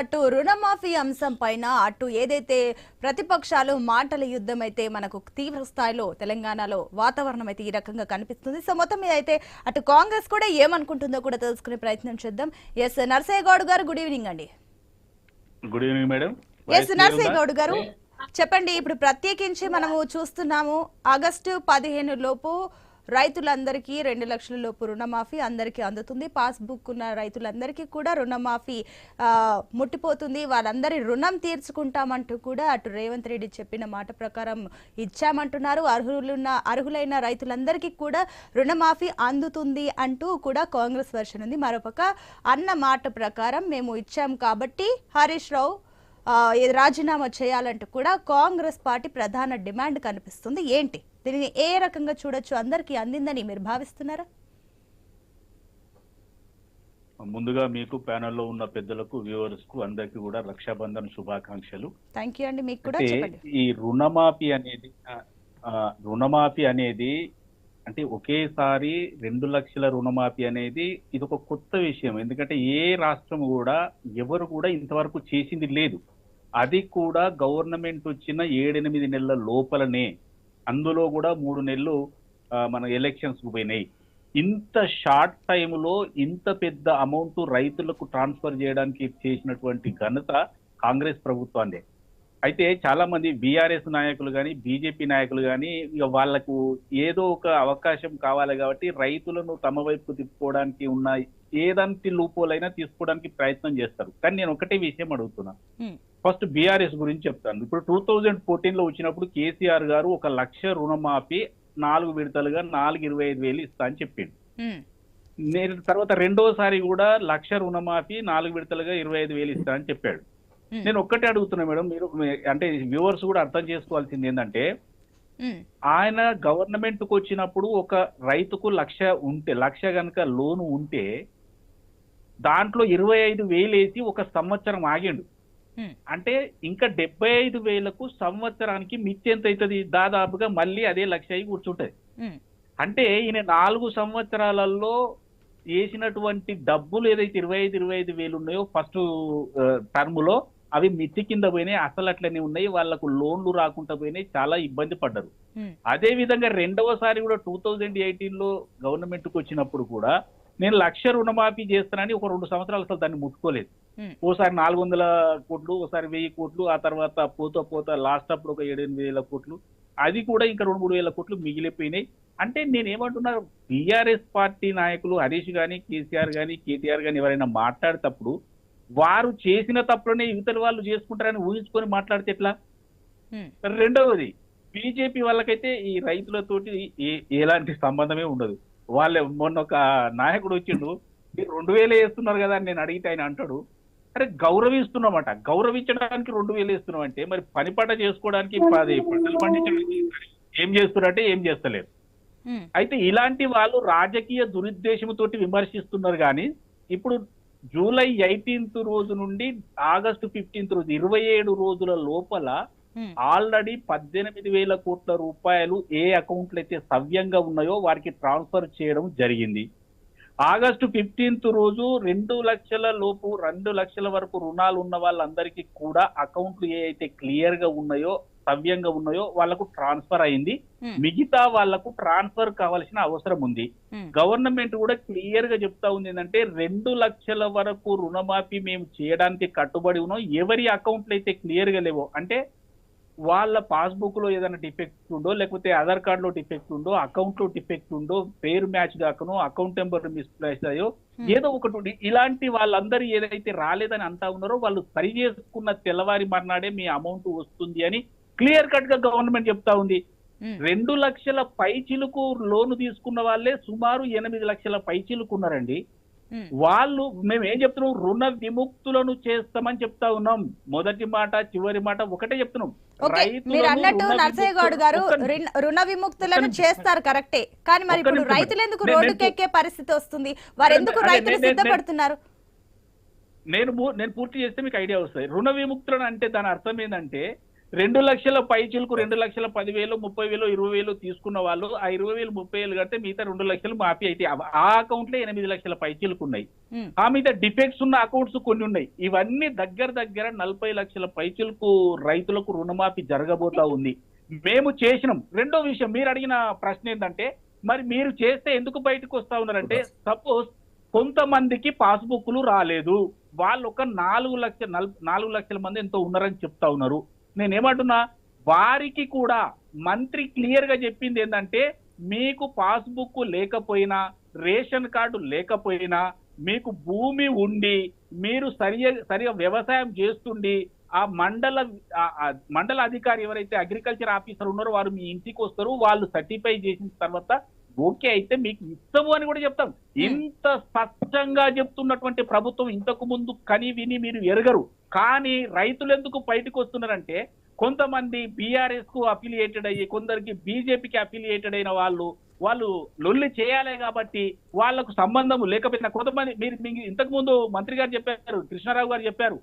అటు రుణమాఫీ అంశం పైన అటు ఏదైతే ప్రతిపక్షాలు మాటల యుద్ధం అయితే మనకు తీవ్ర స్థాయిలో తెలంగాణలో వాతావరణం అయితే ఈ రకంగా కనిపిస్తుంది. సో మొత్తం మీద అయితే అటు కాంగ్రెస్ కూడా ఏమనుకుంటుందో కూడా తెలుసుకునే ప్రయత్నం చేద్దాం. S Narsaiah Goud garu good evening అండి. Good evening madam. S Narsaiah Goud garu చెప్పండి. ఇప్పుడు ప్రత్యేకించి మనము చూస్తున్నాము ఆగస్టు పదిహేను లోపు రైతులందరికీ రెండు లక్షల లోపు రుణమాఫీ అందరికీ అందుతుంది. పాస్బుక్ ఉన్న రైతులందరికీ కూడా రుణమాఫీ ముట్టిపోతుంది. వాళ్ళందరి రుణం తీర్చుకుంటామంటూ కూడా అటు రేవంత్ రెడ్డి చెప్పిన మాట ప్రకారం ఇచ్చామంటున్నారు. అర్హులున్న అర్హులైన రైతులందరికీ కూడా రుణమాఫీ అందుతుంది అంటూ కూడా కాంగ్రెస్ వర్షన్ ఉంది. మరోపక్క అన్న మాట ప్రకారం మేము ఇచ్చాం కాబట్టి హరీష్ రావు రాజీనామా చేయాలంటూ కూడా కాంగ్రెస్ పార్టీ ప్రధాన డిమాండ్ కనిపిస్తుంది. ఏంటి? దీనిని ఏ రకంగా చూడొచ్చు అందరికీ అందిందని మీరు భావిస్తున్నారా? ముందుగా మీకు ప్యానెల్లో ఉన్న పెద్దలకు వ్యూవర్స్కు అందరికీ కూడా రక్షాబంధన్ శుభాకాంక్షలు. థ్యాంక్ యూ అండి మీకు కూడా ఈ రుణమాఫీ అనేది రుణమాఫీ అనేది అంటే ఒకేసారి రెండు లక్షల రుణమాఫీ అనేది ఇది ఒక కొత్త విషయం. ఎందుకంటే ఏ రాష్ట్రం కూడా ఎవరు కూడా ఇంతవరకు చేసింది లేదు. అది కూడా గవర్నమెంట్ వచ్చిన ఏడెనిమిది నెలల లోపలనే అందులో కూడా మూడు నెలలు మన ఎలక్షన్స్ పోయినాయి. ఇంత షార్ట్ టైంలో ఇంత పెద్ద అమౌంట్ రైతులకు ట్రాన్స్ఫర్ చేయడానికి చేసినటువంటి ఘనత కాంగ్రెస్ ప్రభుత్వాన్ని. అయితే చాలా మంది బీఆర్ఎస్ నాయకులు కానీ బీజేపీ నాయకులు కానీ ఇక వాళ్ళకు ఏదో ఒక అవకాశం కావాలి కాబట్టి రైతులను తమ వైపు తిప్పుకోవడానికి ఉన్న ఏదంటి లూపోలైనా తీసుకోవడానికి ప్రయత్నం చేస్తారు. కానీ నేను ఒకటే విషయం అడుగుతున్నా. ఫస్ట్ బీఆర్ఎస్ గురించి చెప్తాను. ఇప్పుడు టూ థౌజండ్ ఫోర్టీన్లో వచ్చినప్పుడు కేసీఆర్ గారు ఒక లక్ష రుణమాఫీ నాలుగు విడతలుగా నాలుగు ఇరవై ఐదు వేలు ఇస్తా అని చెప్పిండు. నేను తర్వాత రెండోసారి కూడా లక్ష రుణమాఫీ నాలుగు విడతలుగా ఇరవై ఐదు వేలు ఇస్తా అని చెప్పాడు. నేను ఒక్కటే అడుగుతున్నా మేడం మీరు అంటే వ్యూవర్స్ కూడా అర్థం చేసుకోవాల్సింది ఏంటంటే ఆయన గవర్నమెంట్కు వచ్చినప్పుడు ఒక రైతుకు లక్ష ఉంటే లక్ష గనక లోను ఉంటే దాంట్లో ఇరవై ఐదు వేలు వేసి ఒక సంవత్సరం ఆగిండు. అంటే ఇంకా డెబ్బై ఐదు వేలకు సంవత్సరానికి మిచ్చి ఎంత అవుతుంది? దాదాపుగా మళ్ళీ అదే లక్ష అయి కూర్చుంటది. ఉమ్, అంటే ఈయన నాలుగు సంవత్సరాలలో వేసినటువంటి డబ్బులు ఏదైతే ఇరవై ఐదు ఇరవై ఐదు వేలు ఉన్నాయో ఫస్ట్ టర్మ్లో అవి మిత్తి కింద పోయినాయి అసలు అట్లనే ఉన్నాయి. వాళ్ళకు లోన్లు రాకుండా పోయినాయి చాలా ఇబ్బంది పడ్డారు. ఉమ్, అదే విధంగా రెండవసారి కూడా టూ థౌజండ్ ఎయిటీన్లో గవర్నమెంట్కు వచ్చినప్పుడు కూడా నేను లక్ష రుణమాఫీ చేస్తానని ఒక రెండు సంవత్సరాలు అసలు దాన్ని ముట్టుకోలేదు. ఓసారి నాలుగు వందల కోట్లు ఓసారి వెయ్యి కోట్లు ఆ తర్వాత పోత పోత లాస్ట్ అప్పుడు ఒక ఏడెనిమిది వేల కోట్లు. అది కూడా ఇంకా రెండు మూడు వేల కోట్లు మిగిలిపోయినాయి. అంటే నేను ఏమంటున్నా బీఆర్ఎస్ పార్టీ నాయకులు హరీష్ గాని కేసీఆర్ గాని కేటీఆర్ గాని ఎవరైనా మాట్లాడేటప్పుడు వారు చేసిన తప్పులనే యువతల వాళ్ళు చేసుకుంటారని ఊహించుకొని మాట్లాడితే ఎట్లా? రెండవది బీజేపీ వాళ్ళకైతే ఈ రైతులతోటి ఏ- ఎలాంటి సంబంధమే ఉండదు. వాళ్ళే మొన్న ఒక నాయకుడు వచ్చిండు మీరు రెండు వేలు వేస్తున్నారు కదా అని నేను అడిగితే ఆయన అంటాడు అరే గౌరవిస్తున్నామట. గౌరవించడానికి రెండు వేలు వేస్తున్నాం అంటే మరి పని పట చేసుకోవడానికి పది పంటలు పండించడానికి ఏం చేస్తున్నారంటే ఏం చేస్తలేరు. ఉమ్, అయితే ఇలాంటి వాళ్ళు రాజకీయ దురుద్దేశంతోటి విమర్శిస్తున్నారు కానీ ఇప్పుడు జూలై ఎయిటీన్త్ రోజు నుండి ఆగస్టు ఫిఫ్టీన్త్ రోజు ఇరవై ఏడు రోజుల లోపల ఆల్రెడీ పద్దెనిమిది వేల కోట్ల రూపాయలు ఏ అకౌంట్లు అయితే సవ్యంగా ఉన్నాయో వారికి ట్రాన్స్ఫర్ చేయడం జరిగింది. ఆగస్టు ఫిఫ్టీన్త్ రోజు రెండు లక్షల లోపు రెండు లక్షల వరకు రుణాలు ఉన్న వాళ్ళందరికీ కూడా అకౌంట్లు ఏ అయితే క్లియర్గా ఉన్నాయో సవ్యంగా ఉన్నాయో వాళ్ళకు ట్రాన్స్ఫర్ అయింది. మిగతా వాళ్ళకు ట్రాన్స్ఫర్ కావాల్సిన అవసరం ఉంది. గవర్నమెంట్ కూడా క్లియర్గా చెప్తా ఉంది ఏంటంటే రెండు లక్షల వరకు రుణమాఫీ మేము చేయడానికి కట్టుబడి ఉన్నాం. ఎవరి అకౌంట్లు అయితే క్లియర్గా లేవో అంటే వాళ్ళ పాస్బుక్లో ఏదైనా డిఫెక్ట్ ఉందో లేకపోతే ఆధార్ కార్డ్లో డిఫెక్ట్ ఉందో అకౌంట్లో డిఫెక్ట్ ఉందో పేరు మ్యాచ్ కాకనో అకౌంట్ నెంబర్ మిస్ప్లేస్ అయ్యో Hmm. ఏదో ఒకటి ఉండి ఇలాంటి వాళ్ళందరూ ఏదైతే రాలేదని అంటా ఉన్నారో వాళ్ళు సరి చేసుకున్న తెల్లవారి మర్నాడే మీ అమౌంట్ వస్తుంది అని క్లియర్ కట్గా గవర్నమెంట్ చెప్తా ఉంది ఉమ్, రెండు లక్షల పైచిలుకు లోను తీసుకున్న వాళ్ళే సుమారు ఎనిమిది లక్షల పైచిలుకు ఉన్నారండి ఉమ్. వాళ్ళు మేము ఏం చెప్తున్నాం? రుణ విముక్తులను చేస్తామని చెప్తా ఉన్నాం. మొదటి మాట చివరి మాట ఒకటే చెప్తున్నాం. మీరు అన్నట్టు నర్సయ్య గౌడ్ గారు రుణ విముక్తులను. చేస్తారు కరెక్టే. కానీ మరి ఇప్పుడు రైతులు. ఎందుకు నేను- రోడ్డుకి నేను- ఎక్కే పరిస్థితి వస్తుంది? వారు ఎందుకు రైతులు నేను- నేను- సిద్ధపడుతున్నారు? నేను నేను పూర్తి చేస్తే మీకు ఐడియా వస్తుంది. రుణ విముక్తులను అంటే దాని అర్థం ఏంటంటే రెండు లక్షల పైచులకు రెండు లక్షల పదివేలు ముప్పై వేలు ఇరవై వేలు తీసుకున్న వాళ్ళు ఆ ఇరవై వేలు ముప్పై వేలు కడితే మిగతా రెండు లక్షలు మాఫీ అయితే ఆ- అకౌంట్లో ఎనిమిది లక్షల పైచీలకు ఉన్నాయి. ఆ మీద డిఫెక్ట్స్ ఉన్న అకౌంట్స్ కొన్ని ఉన్నాయి. ఇవన్నీ దగ్గర దగ్గర నలభై లక్షల పైచులకు రైతులకు రుణమాఫీ జరగబోతా ఉంది. మేము చేసినాం. రెండో విషయం మీరు అడిగిన ప్రశ్న ఏంటంటే మరి మీరు చేస్తే ఎందుకు బయటకు వస్తా ఉన్నారంటే సపోజ్ కొంతమందికి పాస్బుక్లు రాలేదు. వాళ్ళు ఒక నాలుగు లక్షల నల్- నాలుగు లక్షల మంది ఎంతో ఉన్నారని చెప్తా ఉన్నారు. నేనేమంటున్నా వారికి కూడా మంత్రి క్లియర్గా చెప్పింది ఏంటంటే మీకు పాస్బుక్ లేకపోయినా రేషన్ కార్డు లేకపోయినా మీకు భూమి ఉండి మీరు సరిగా సరిగా వ్యవసాయం చేస్తుండి ఆ మండల మండల అధికారి ఎవరైతే అగ్రికల్చర్ ఆఫీసర్ ఉన్నారో వారు మీ ఇంటికి వస్తారు వాళ్ళు సర్టిఫై చేసిన తర్వాత ఓకే అయితే మీకు ఇస్తాము అని కూడా చెప్తాం. ఇంత స్పష్టంగా చెప్తున్నటువంటి ప్రభుత్వం ఇంతకు ముందు కని విని మీరు ఎరగరు. కానీ రైతులు ఎందుకు బయటకు వస్తున్నారంటే కొంతమంది బీఆర్ఎస్కు అఫిలియేటెడ్ అయ్యి కొందరికి బీజేపీకి అఫిలియేటెడ్ అయిన వాళ్ళు వాళ్ళు లొల్లి చేయాలి కాబట్టి వాళ్ళకు సంబంధం లేకపోయినా కొంతమంది మీరు ఇంతకు ముందు మంత్రి గారు చెప్పారు కృష్ణారావు గారు చెప్పారు